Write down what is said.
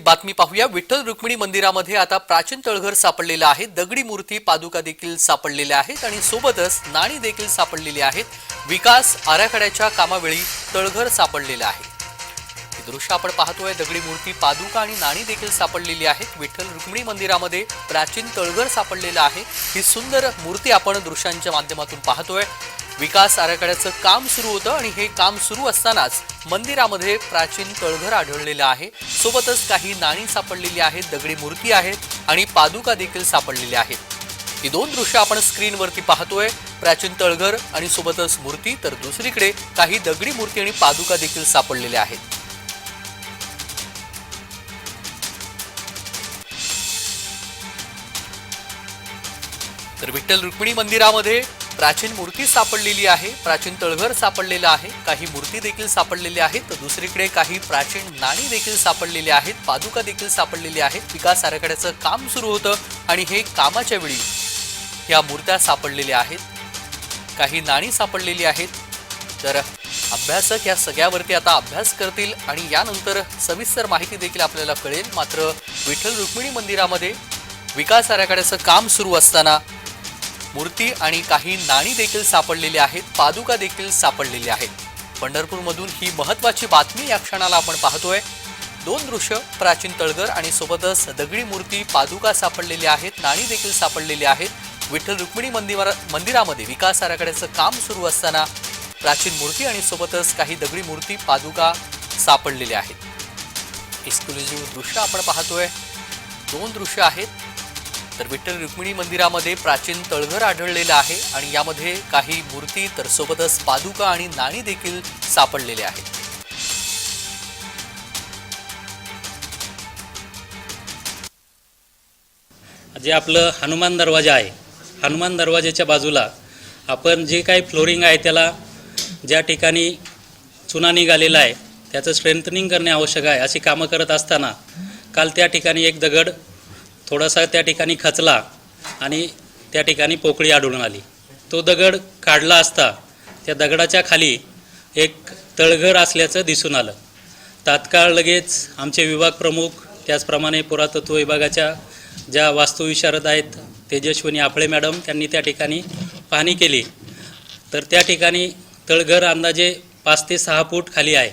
बातमी पाहूया. विठ्ठल रुक्मिणी मंदिरामध्ये आता प्राचीन तळघर सापडलेलं आहे. दगडी मूर्ती पादुका देखील सापडलेल्या आहेत आणि सोबतच नाणी देखील सापडलेली आहेत. विकास आराखड्याच्या कामावेळी तळघर सापडलेलं आहे. हे दृश्य आपण पाहतोय. दगडी मूर्ती पादुका आणि नाणी देखील सापडलेली आहेत. विठ्ठल रुक्मिणी मंदिरामध्ये प्राचीन तळघर सापडलेलं आहे. ही सुंदर मूर्ती आपण दृश्यांच्या माध्यमातून पाहतोय. विकास आराखड्याचं काम सुरू होतं आणि हे काम सुरू असतानाच मंदिरामध्ये प्राचीन तळघर आढळलेलं आहे. सोबतच काही नाणी सापडलेली आहेत दगडी मूर्ती आहेत आणि पादुका देखील सापडलेल्या आहेत. ही दोन दृश्य आपण स्क्रीनवरती पाहतोय. प्राचीन तळघर आणि सोबतच मूर्ती तर दुसरीकडे काही दगडी मूर्ती आणि पादुका देखील सापडलेल्या आहेत. तर विठ्ठल रुक्मिणी मंदिरामध्ये प्राचीन मूर्ती सापडलेली आहे प्राचीन तळघर सापडलेलं आहे काही मूर्ती देखील सापडलेल्या आहेत तर दुसरीकडे काही प्राचीन नाणी देखील सापडलेली आहेत पादुका देखील सापडलेली आहेत. विकास आराखड्याचं काम सुरू होतं आणि हे कामाच्या वेळी ह्या मूर्त्या सापडलेल्या आहेत. काही नाणी सापडलेली आहेत. तर अभ्यासक या सगळ्यावरती आता अभ्यास करतील आणि यानंतर सविस्तर माहिती देखील आपल्याला कळेल. मात्र विठ्ठल रुक्मिणी मंदिरामध्ये विकास आराखड्याचं काम सुरू असताना मूर्ती आणि काही नाणी देखील सापडलेली आहेत पादुका देखील सापडलेल्या आहेत. पंढरपूरमधून ही महत्वाची बातमी या क्षणाला आपण पाहतोय. दोन दृश्य प्राचीन तळघर आणि सोबतच दगडी मूर्ती पादुका सापडलेल्या आहेत नाणी देखील सापडलेली आहेत. विठ्ठल रुक्मिणी मंदिरा मंदिरामध्ये विकास आराखड्याचं काम सुरू असताना प्राचीन मूर्ती आणि सोबतच काही दगडी मूर्ती पादुका सापडलेल्या आहेत. एक्सक्लुझिव्ह दृश्य आपण पाहतोय. दोन दृश्य आहेत. तर विठ्ठल रुक्मिणी मंदिरामध्ये प्राचीन तळघर आढळलेलं आहे आणि यामध्ये काही मूर्ती तर सोबतच पादुका आणि नाणी देखील सापडलेले आहेत. जे आपलं हनुमान दरवाजा आहे हनुमान दरवाजाच्या बाजूला आपण जे काही फ्लोरिंग आहे त्याला ज्या ठिकाणी चुना निघालेला आहे त्याचं स्ट्रेंथनिंग करणे आवश्यक आहे अशी कामं करत असताना काल त्या ठिकाणी एक दगड थोडासा त्या ठिकाणी खचला आणि त्या ठिकाणी पोकळी आढळून आली. तो दगड काढला असता त्या दगडाच्या खाली एक तळघर असल्याचं दिसून आलं. तात्काळ लगेच आमचे विभाग प्रमुख त्याचप्रमाणे पुरातत्व विभागाच्या ज्या वास्तुविशारद आहेत तेजस्विनी आपळे मॅडम त्यांनी त्या ठिकाणी पाहणी केली. तर त्या ठिकाणी तळघर अंदाजे पाच ते सहा फूट खाली आहे.